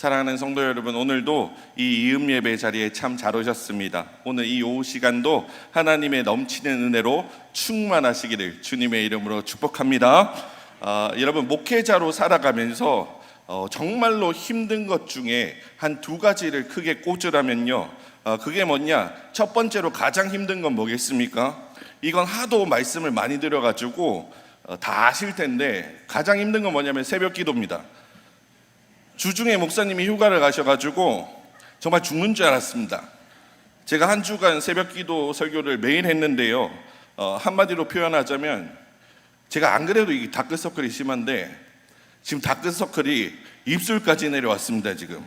사랑하는 성도 여러분, 오늘도 이 이음 예배 자리에 참 잘 오셨습니다. 오늘 이 오후 시간도 하나님의 넘치는 은혜로 충만하시기를 주님의 이름으로 축복합니다. 아, 여러분 목회자로 살아가면서 어, 정말로 힘든 것 중에 한 두 가지를 크게 꽂으라면요. 어, 그게 뭐냐? 첫 번째로 가장 힘든 건 뭐겠습니까? 이건 하도 말씀을 많이 드려가지고 어, 다 아실 텐데 가장 힘든 건 뭐냐면 새벽 기도입니다. 주중에 목사님이 휴가를 가셔가지고 정말 죽는 줄 알았습니다. 제가 한 주간 새벽 기도 설교를 매일 했는데요. 어, 한마디로 표현하자면 제가 안 그래도 이 다크서클이 심한데 지금 다크서클이 입술까지 내려왔습니다 지금.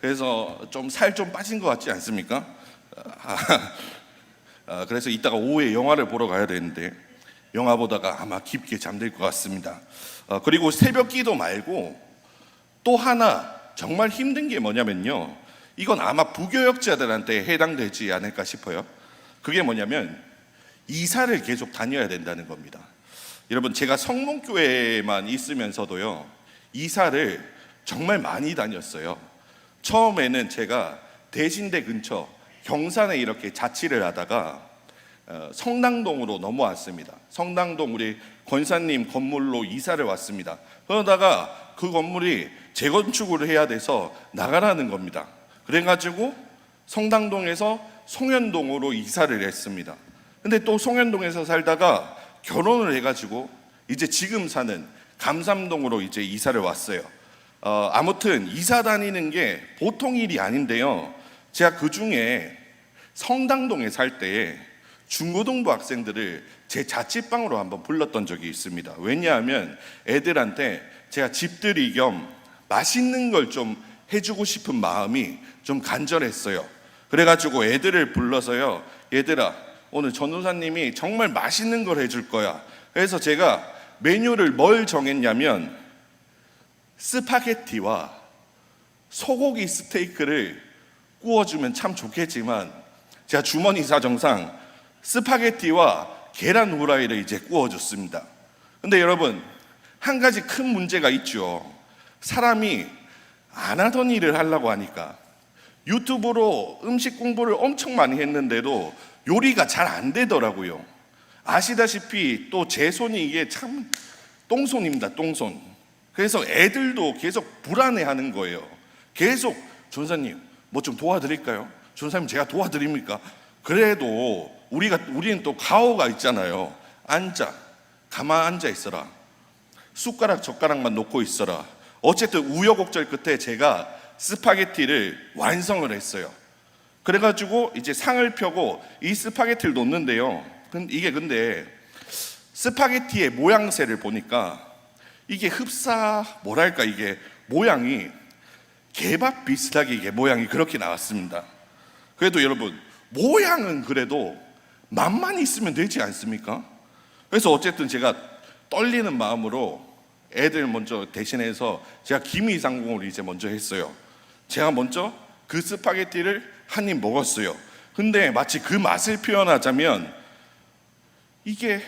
그래서 좀 살좀 빠진 것 같지 않습니까? 아, 아, 그래서 이따가 오후에 영화를 보러 가야 되는데 영화 보다가 아마 깊게 잠들 것 같습니다. 어, 그리고 새벽 기도 말고 또 하나 정말 힘든 게 뭐냐면요. 이건 아마 부교역자들한테 해당되지 않을까 싶어요. 그게 뭐냐면 이사를 계속 다녀야 된다는 겁니다. 여러분 제가 성문교회만 있으면서도요. 이사를 정말 많이 다녔어요. 처음에는 제가 대신대 근처 경산에 이렇게 자취를 하다가 어, 성당동으로 넘어왔습니다. 성당동 우리 권사님 건물로 이사를 왔습니다. 그러다가 그 건물이 재건축을 해야 돼서 나가라는 겁니다. 그래가지고 성당동에서 송현동으로 이사를 했습니다. 근데 또 송현동에서 살다가 결혼을 해가지고 이제 지금 사는 감삼동으로 이제 이사를 왔어요. 어, 아무튼 이사 다니는 게 보통 일이 아닌데요. 제가 그 중에 성당동에 살 때에 중고등부 학생들을 제 자취방으로 한번 불렀던 적이 있습니다. 왜냐하면 애들한테 제가 집들이 겸 맛있는 걸 좀 해주고 싶은 마음이 좀 간절했어요. 그래가지고 애들을 불러서요. 얘들아, 오늘 전도사님이 정말 맛있는 걸 해줄 거야. 그래서 제가 메뉴를 뭘 정했냐면 스파게티와 소고기 스테이크를 구워주면 참 좋겠지만 제가 주머니 사정상 스파게티와 계란 후라이를 이제 구워줬습니다. 근데 여러분 한 가지 큰 문제가 있죠. 사람이 안 하던 일을 하려고 하니까 유튜브로 음식 공부를 엄청 많이 했는데도 요리가 잘 안 되더라고요. 아시다시피 또 제 손이 이게 참 똥손입니다. 똥손. 그래서 애들도 계속 불안해 하는 거예요. 계속 전사님 뭐 좀 도와드릴까요? 전사님 제가 도와드립니까? 그래도 우리가 우리는 또 가오가 있잖아요. 앉아 가만 앉아 있어라. 숟가락 젓가락만 놓고 있어라. 어쨌든 우여곡절 끝에 제가 스파게티를 완성을 했어요. 그래가지고 이제 상을 펴고 이 스파게티를 놓는데요. 이게 근데 스파게티의 모양새를 보니까 이게 흡사 뭐랄까 이게 모양이 개밥 비슷하게 이게 모양이 그렇게 나왔습니다. 그래도 여러분 모양은 그래도 맛만 있으면 되지 않습니까? 그래서 어쨌든 제가 떨리는 마음으로 애들 먼저 대신해서 제가 김이상공을 이제 먼저 했어요. 제가 먼저 그 스파게티를 한 입 먹었어요. 근데 마치 그 맛을 표현하자면 이게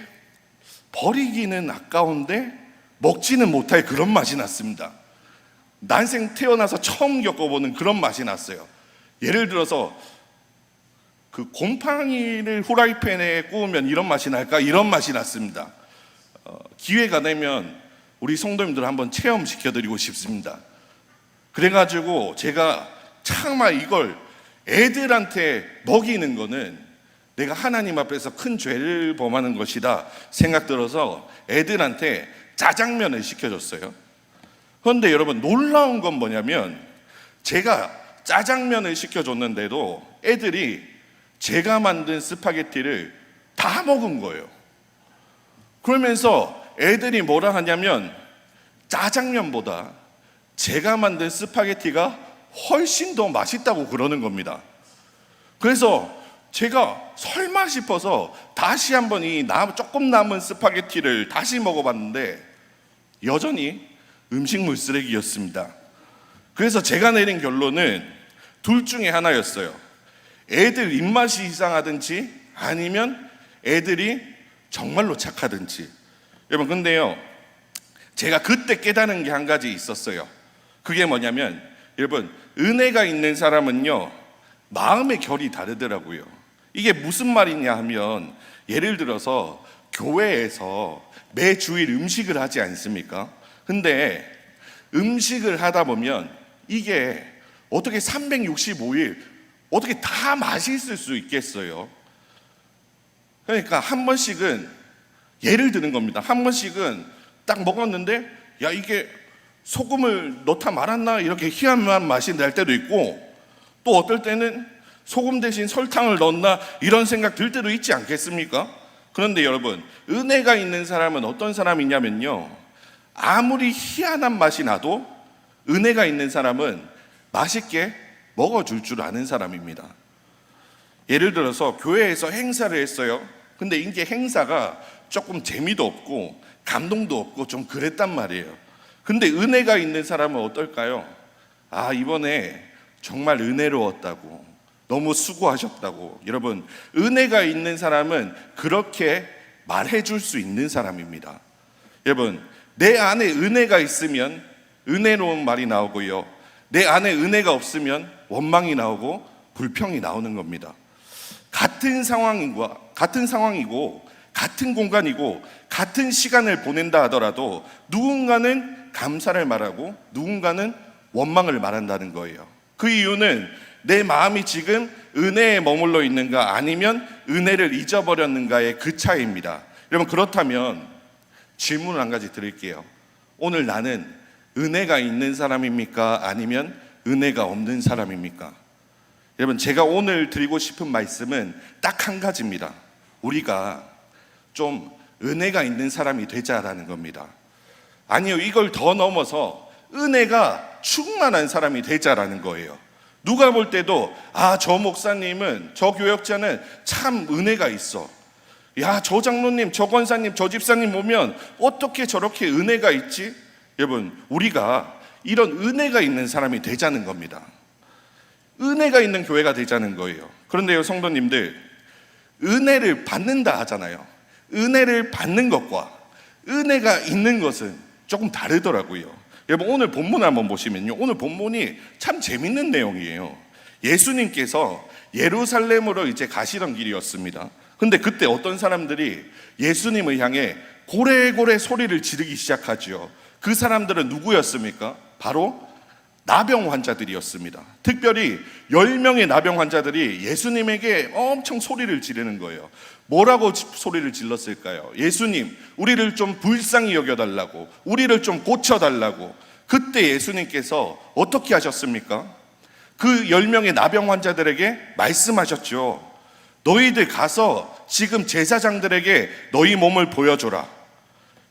버리기는 아까운데 먹지는 못할 그런 맛이 났습니다. 난생 태어나서 처음 겪어보는 그런 맛이 났어요. 예를 들어서 그 곰팡이를 후라이팬에 구우면 이런 맛이 날까? 이런 맛이 났습니다. 어, 기회가 되면 우리 성도님들 한번 체험시켜드리고 싶습니다. 그래가지고 제가 정말 이걸 애들한테 먹이는 거는 내가 하나님 앞에서 큰 죄를 범하는 것이다 생각 들어서 애들한테 짜장면을 시켜줬어요. 그런데 여러분 놀라운 건 뭐냐면 제가 짜장면을 시켜줬는데도 애들이 제가 만든 스파게티를 다 먹은 거예요. 그러면서 애들이 뭐라 하냐면 짜장면보다 제가 만든 스파게티가 훨씬 더 맛있다고 그러는 겁니다. 그래서 제가 설마 싶어서 다시 한번 이 남- 조금 남은 스파게티를 다시 먹어봤는데 여전히 음식물 쓰레기였습니다. 그래서 제가 내린 결론은 둘 중에 하나였어요. 애들 입맛이 이상하든지 아니면 애들이 정말로 착하든지. 여러분, 근데요, 제가 그때 깨달은 게 한 가지 있었어요. 그게 뭐냐면 여러분 은혜가 있는 사람은요 마음의 결이 다르더라고요. 이게 무슨 말이냐 하면 예를 들어서 교회에서 매 주일 음식을 하지 않습니까? 근데 음식을 하다 보면 이게 어떻게 365일 어떻게 다 맛있을 수 있겠어요? 그러니까 한 번씩은 예를 드는 겁니다. 한 번씩은 딱 먹었는데 야 이게 소금을 넣다 말았나 이렇게 희한한 맛이 날 때도 있고 또 어떨 때는 소금 대신 설탕을 넣었나 이런 생각 들 때도 있지 않겠습니까? 그런데 여러분 은혜가 있는 사람은 어떤 사람이냐면요 아무리 희한한 맛이 나도 은혜가 있는 사람은 맛있게 먹어줄 줄 아는 사람입니다. 예를 들어서 교회에서 행사를 했어요. 근데 이게 행사가 조금 재미도 없고 감동도 없고 좀 그랬단 말이에요. 근데 은혜가 있는 사람은 어떨까요? 아, 이번에 정말 은혜로웠다고. 너무 수고하셨다고. 여러분, 은혜가 있는 사람은 그렇게 말해 줄 수 있는 사람입니다. 여러분, 내 안에 은혜가 있으면 은혜로운 말이 나오고요. 내 안에 은혜가 없으면 원망이 나오고 불평이 나오는 겁니다. 같은 상황과 같은 상황이고 같은 공간이고 같은 시간을 보낸다 하더라도 누군가는 감사를 말하고 누군가는 원망을 말한다는 거예요. 그 이유는 내 마음이 지금 은혜에 머물러 있는가 아니면 은혜를 잊어버렸는가의 그 차이입니다. 여러분 그렇다면 질문을 한 가지 드릴게요. 오늘 나는 은혜가 있는 사람입니까? 아니면 은혜가 없는 사람입니까? 여러분, 제가 오늘 드리고 싶은 말씀은 딱 한 가지입니다. 우리가 좀 은혜가 있는 사람이 되자라는 겁니다. 아니요, 이걸 더 넘어서 은혜가 충만한 사람이 되자라는 거예요. 누가 볼 때도, 아, 저 목사님은, 저 교역자는 참 은혜가 있어. 야, 저 장로님, 저 권사님, 저 집사님 보면 어떻게 저렇게 은혜가 있지? 여러분, 우리가 이런 은혜가 있는 사람이 되자는 겁니다. 은혜가 있는 교회가 되자는 거예요. 그런데요, 성도님들, 은혜를 받는다 하잖아요. 은혜를 받는 것과 은혜가 있는 것은 조금 다르더라고요. 여러분, 오늘 본문 한번 보시면요. 오늘 본문이 참 재밌는 내용이에요. 예수님께서 예루살렘으로 이제 가시던 길이었습니다. 근데 그때 어떤 사람들이 예수님을 향해 고래고래 소리를 지르기 시작하지요. 그 사람들은 누구였습니까? 바로 나병 환자들이었습니다. 특별히 10명의 나병 환자들이 예수님에게 엄청 소리를 지르는 거예요. 뭐라고 지- 소리를 질렀을까요? 예수님, 우리를 좀 불쌍히 여겨달라고, 우리를 좀 고쳐달라고. 그때 예수님께서 어떻게 하셨습니까? 그 10명의 나병 환자들에게 말씀하셨죠. 너희들 가서 지금 제사장들에게 너희 몸을 보여줘라.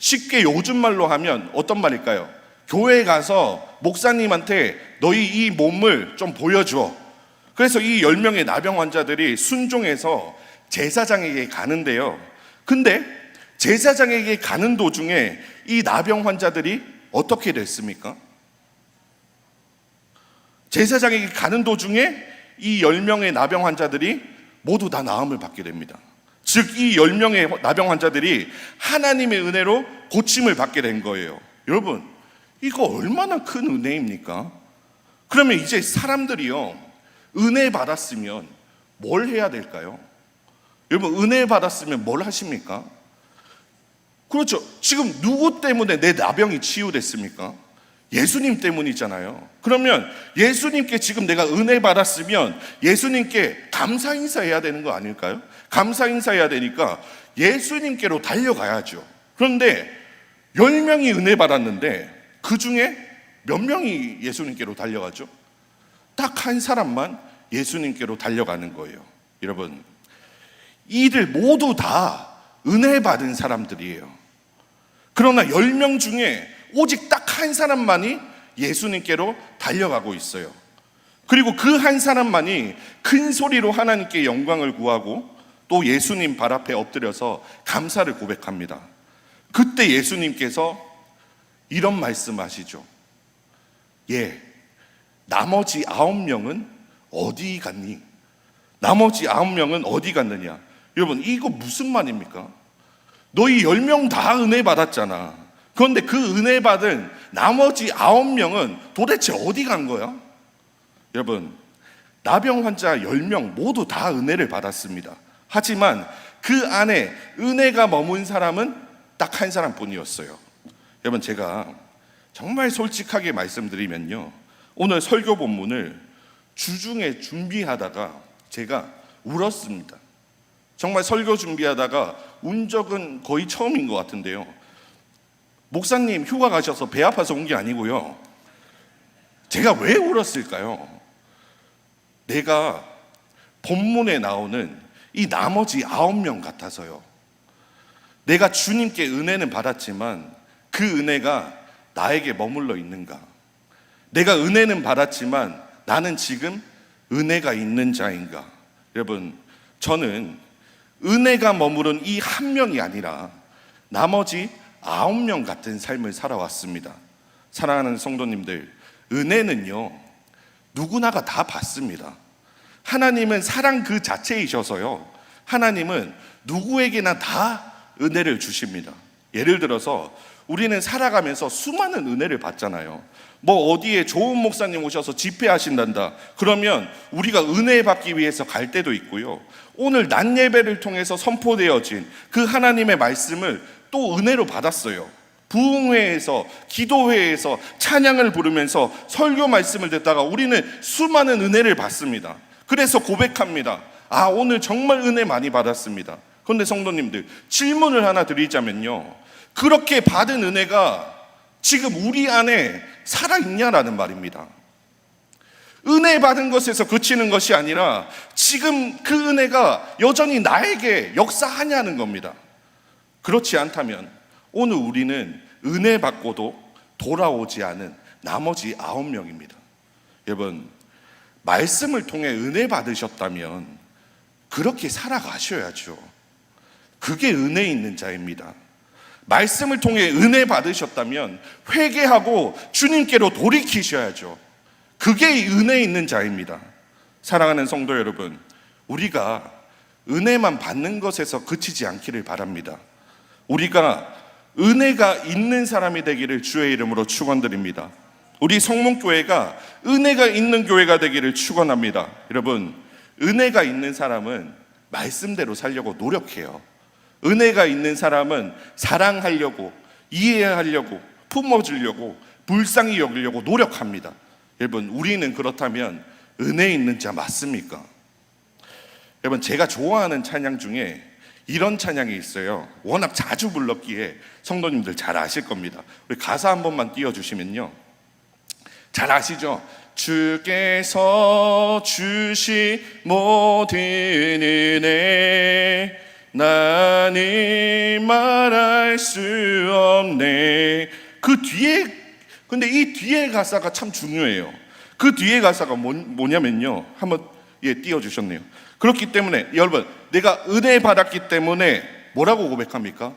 쉽게 요즘 말로 하면 어떤 말일까요? 교회 가서 목사님한테 너희 이 몸을 좀 보여줘. 그래서 이 10명의 나병 환자들이 순종해서 제사장에게 가는데요. 근데 제사장에게 가는 도중에 이 나병 환자들이 어떻게 됐습니까? 제사장에게 가는 도중에 이 10명의 나병 환자들이 모두 다 나음을 받게 됩니다. 즉, 이 10명의 나병 환자들이 하나님의 은혜로 고침을 받게 된 거예요. 여러분, 이거 얼마나 큰 은혜입니까? 그러면 이제 사람들이요, 은혜 받았으면 뭘 해야 될까요? 여러분, 은혜 받았으면 뭘 하십니까? 그렇죠. 지금 누구 때문에 내 나병이 치유됐습니까? 예수님 때문이잖아요. 그러면 예수님께 지금 내가 은혜 받았으면 예수님께 감사 인사해야 되는 거 아닐까요? 감사 인사해야 되니까 예수님께로 달려가야죠. 그런데 10명이 은혜 받았는데 그 중에 몇 명이 예수님께로 달려가죠? 딱 한 사람만 예수님께로 달려가는 거예요. 여러분, 이들 모두 다 은혜 받은 사람들이에요. 그러나 10명 중에 오직 딱 한 사람만이 예수님께로 달려가고 있어요. 그리고 그 한 사람만이 큰 소리로 하나님께 영광을 구하고 또 예수님 발 앞에 엎드려서 감사를 고백합니다. 그때 예수님께서 이런 말씀 하시죠. 예, 나머지 아홉 명은 어디 갔니? 나머지 아홉 명은 어디 갔느냐? 여러분, 이거 무슨 말입니까? 너희 열 명 다 은혜 받았잖아. 그런데 그 은혜 받은 나머지 아홉 명은 도대체 어디 간 거야? 여러분, 나병 환자 10명 모두 다 은혜를 받았습니다. 하지만 그 안에 은혜가 머문 사람은 딱 한 사람뿐이었어요. 여러분, 제가 정말 솔직하게 말씀드리면요. 오늘 설교 본문을 주중에 준비하다가 제가 울었습니다. 정말 설교 준비하다가 운 적은 거의 처음인 것 같은데요. 목사님 휴가 가셔서 배 아파서 온 게 아니고요. 제가 왜 울었을까요? 내가 본문에 나오는 이 나머지 아홉 명 같아서요. 내가 주님께 은혜는 받았지만 그 은혜가 나에게 머물러 있는가? 내가 은혜는 받았지만 나는 지금 은혜가 있는 자인가? 여러분, 저는 은혜가 머무른 이 한 명이 아니라 나머지 아홉 명 같은 삶을 살아왔습니다. 사랑하는 성도님들, 은혜는요, 누구나가 다 받습니다. 하나님은 사랑 그 자체이셔서요, 하나님은 누구에게나 다 은혜를 주십니다. 예를 들어서 우리는 살아가면서 수많은 은혜를 받잖아요. 뭐 어디에 좋은 목사님 오셔서 집회하신단다. 그러면 우리가 은혜 받기 위해서 갈 때도 있고요. 오늘 낮 예배를 통해서 선포되어진 그 하나님의 말씀을 또 은혜로 받았어요. 부흥회에서 기도회에서 찬양을 부르면서 설교 말씀을 듣다가 우리는 수많은 은혜를 받습니다. 그래서 고백합니다. 아, 오늘 정말 은혜 많이 받았습니다. 그런데 성도님들, 질문을 하나 드리자면요. 그렇게 받은 은혜가 지금 우리 안에 살아있냐라는 말입니다. 은혜 받은 것에서 그치는 것이 아니라 지금 그 은혜가 여전히 나에게 역사하냐는 겁니다. 그렇지 않다면 오늘 우리는 은혜 받고도 돌아오지 않은 나머지 아홉 명입니다. 여러분, 말씀을 통해 은혜 받으셨다면 그렇게 살아가셔야죠. 그게 은혜 있는 자입니다. 말씀을 통해 은혜 받으셨다면 회개하고 주님께로 돌이키셔야죠. 그게 은혜 있는 자입니다. 사랑하는 성도 여러분, 우리가 은혜만 받는 것에서 그치지 않기를 바랍니다. 우리가 은혜가 있는 사람이 되기를 주의 이름으로 축원드립니다. 우리 성문교회가 은혜가 있는 교회가 되기를 축원합니다. 여러분, 은혜가 있는 사람은 말씀대로 살려고 노력해요. 은혜가 있는 사람은 사랑하려고 이해하려고 품어주려고 불쌍히 여기려고 노력합니다. 여러분, 우리는 그렇다면 은혜 있는 자 맞습니까? 여러분, 제가 좋아하는 찬양 중에 이런 찬양이 있어요. 워낙 자주 불렀기에 성도님들 잘 아실 겁니다. 우리 가사 한 번만 띄워주시면요. 잘 아시죠? 주께서 주시 모든 은혜 나는 말할 수 없네. 그 뒤에 근데 이 뒤에 가사가 참 중요해요. 그 뒤에 가사가 뭐, 뭐냐면요. 한번 예 띄워주셨네요. 그렇기 때문에 여러분 내가 은혜 받았기 때문에 뭐라고 고백합니까?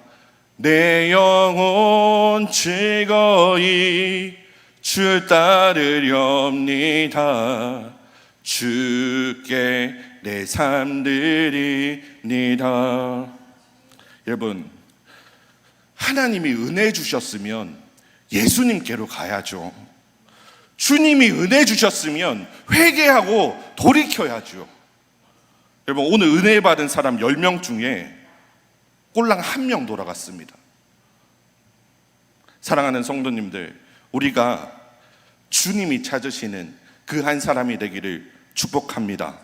내 영혼 즐거이 주 따르렵니다. 주께 내삶 드립니다. 여러분, 하나님이 은혜 주셨으면 예수님께로 가야죠. 주님이 은혜 주셨으면 회개하고 돌이켜야죠. 여러분, 오늘 은혜 받은 사람 10명 중에 꼴랑 한 명 돌아갔습니다. 사랑하는 성도님들, 우리가 주님이 찾으시는 그 한 사람이 되기를 축복합니다.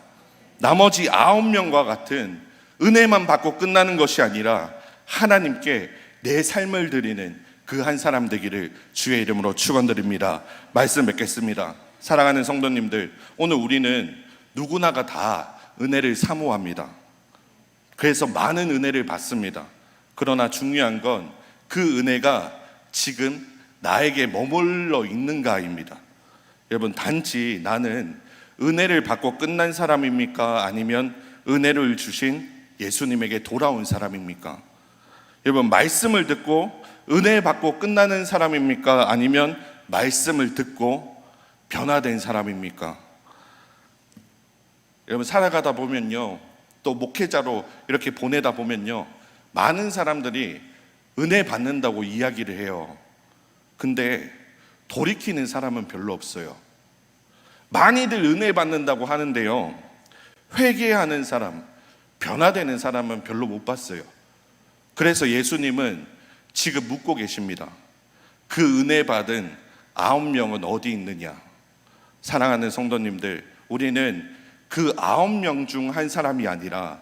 나머지 아홉 명과 같은 은혜만 받고 끝나는 것이 아니라 하나님께 내 삶을 드리는 그 한 사람 되기를 주의 이름으로 축원드립니다. 말씀 맺겠습니다. 사랑하는 성도님들, 오늘 우리는 누구나가 다 은혜를 사모합니다. 그래서 많은 은혜를 받습니다. 그러나 중요한 건 그 은혜가 지금 나에게 머물러 있는가입니다. 여러분, 단지 나는 은혜를 받고 끝난 사람입니까? 아니면 은혜를 주신 예수님에게 돌아온 사람입니까? 여러분, 말씀을 듣고 은혜 받고 끝나는 사람입니까? 아니면 말씀을 듣고 변화된 사람입니까? 여러분, 살아가다 보면요. 또 목회자로 이렇게 보내다 보면요. 많은 사람들이 은혜 받는다고 이야기를 해요. 근데 돌이키는 사람은 별로 없어요. 많이들 은혜 받는다고 하는데요. 회개하는 사람, 변화되는 사람은 별로 못 봤어요. 그래서 예수님은 지금 묻고 계십니다. 그 은혜 받은 아홉 명은 어디 있느냐? 사랑하는 성도님들, 우리는 그 아홉 명 중 한 사람이 아니라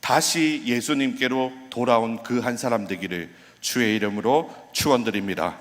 다시 예수님께로 돌아온 그 한 사람 되기를 주의 이름으로 축원드립니다.